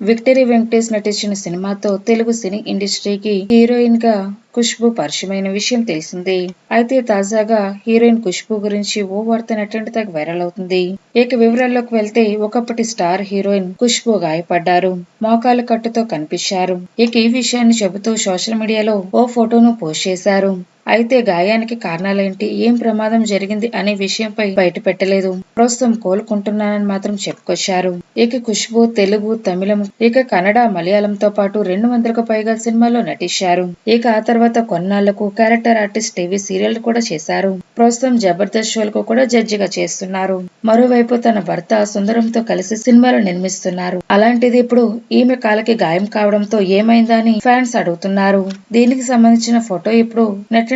Victory Venkatesh నటించిన సినిమాతో తెలుగు సినీ ఇండస్ట్రీకి హీరోయిన్గా ఖుష్బు పరిచయమైన విషయం తెలిసిందే. అయితే తాజాగా హీరోయిన్ ఖుష్బు గురించి ఓ వార్త నెట్టింటి తగ్గ వైరల్ అవుతుంది. ఇక వివరాల్లోకి వెళ్తే ఒకప్పటి స్టార్ హీరోయిన్ ఖుష్బు గాయపడ్డారు. మోకాలు కట్టుతో కనిపించారు. ఇక ఈ విషయాన్ని చెబుతూ సోషల్ మీడియాలో ఓ ఫోటోను పోస్ట్ చేశారు. అయితే గాయానికి కారణాలేంటి? ఏం ప్రమాదం జరిగింది అనే విషయంపై బయట పెట్టలేదు ప్రస్తుతం కోలుకుంటున్నానని మాత్రం చెప్పుకొచ్చారు. ఇక ఖుష్బు తెలుగు తమిళం ఇక కన్నడ మలయాళంతో పాటు రెండు వందలకు పైగా సినిమాల్లో నటించారు. ఇక ఆ తర్వాత కొన్నాళ్ళకు క్యారెక్టర్ ఆర్టిస్ట్ టీవీ సీరియల్ కూడా చేశారు. ప్రస్తుతం జబర్దస్త్ షోలకు కూడా జడ్జిగా చేస్తున్నారు. మరోవైపు తన భర్త సుందరంతో కలిసి సినిమాలు నిర్మిస్తున్నారు. అలాంటిది ఇప్పుడు ఈమె కాలకి గాయం కావడంతో ఏమైందా అని ఫ్యాన్స్ అడుగుతున్నారు. దీనికి సంబంధించిన ఫోటో ఇప్పుడు